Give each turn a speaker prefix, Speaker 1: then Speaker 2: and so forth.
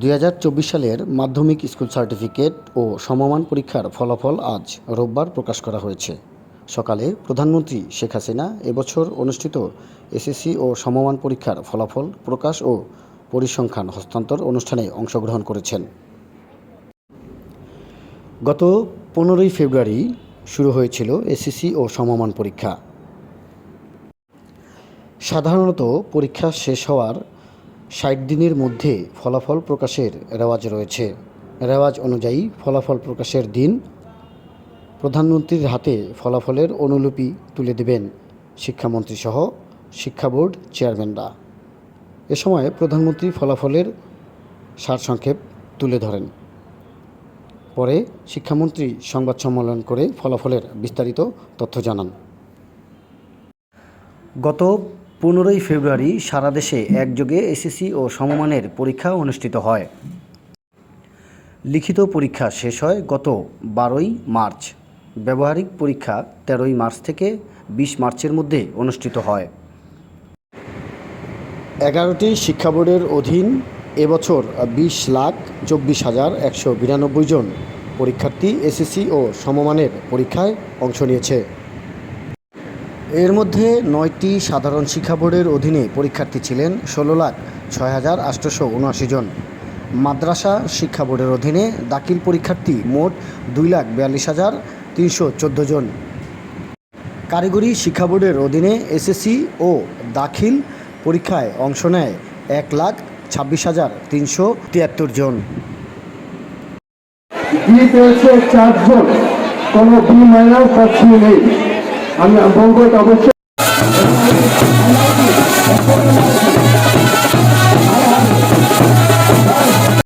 Speaker 1: দুই হাজার চব্বিশ সালের মাধ্যমিক স্কুল সার্টিফিকেট ও সমমান পরীক্ষার ফলাফল আজ রোববার প্রকাশ করা হয়েছে। সকালে প্রধানমন্ত্রী শেখ হাসিনা এবছর অনুষ্ঠিত এসএসসি ও সমমান পরীক্ষার ফলাফল প্রকাশ ও পরিসংখ্যান হস্তান্তর অনুষ্ঠানে অংশগ্রহণ করেছেন। গত পনেরোই ফেব্রুয়ারি শুরু হয়েছিল এসএসসি ও সমমান পরীক্ষা। সাধারণত পরীক্ষা শেষ হওয়ার ষাট দিনের মধ্যে ফলাফল প্রকাশের রেওয়াজ রয়েছে। রেওয়াজ অনুযায়ী ফলাফল প্রকাশের দিন প্রধানমন্ত্রীর হাতে ফলাফলের অনুলিপি তুলে দেবেন শিক্ষামন্ত্রী সহ শিক্ষা বোর্ড চেয়ারম্যানরা। এ সময় প্রধানমন্ত্রী ফলাফলের সারসংক্ষেপ তুলে ধরেন। পরে শিক্ষামন্ত্রী সংবাদ সম্মেলন করে ফলাফলের বিস্তারিত তথ্য জানান। গত পনেরোই ফেব্রুয়ারি সারা দেশে একযোগে এসএসসি ও সমমানের পরীক্ষা অনুষ্ঠিত হয়। লিখিত পরীক্ষা শেষ হয় গত বারোই মার্চ। ব্যবহারিক পরীক্ষা তেরোই মার্চ থেকে বিশ মার্চের মধ্যে অনুষ্ঠিত হয়। এগারোটি শিক্ষা বোর্ডের অধীন এবছর বিশ লাখ চব্বিশ হাজার একশো বিরানব্বই জন পরীক্ষার্থী, এসএসসি ও সমমানের পরীক্ষায় অংশ নিয়েছে। এর মধ্যে নয়টি সাধারণ শিক্ষা বোর্ডের অধীনে পরীক্ষার্থী ছিলেন ষোলো লাখ ছয় হাজার আটশোশো উনআশি জন। মাদ্রাসা শিক্ষা বোর্ডের অধীনে দাখিল পরীক্ষার্থী মোট দুই লাখ বিয়াল্লিশ হাজার তিনশো চোদ্দ জন। কারিগরি শিক্ষা বোর্ডের অধীনে এসএসসি ও দাখিল পরীক্ষায় অংশ নেয় এক লাখ ছাব্বিশ হাজার তিনশো তিয়াত্তর জন।
Speaker 2: নেই। আমি অবশ্যই।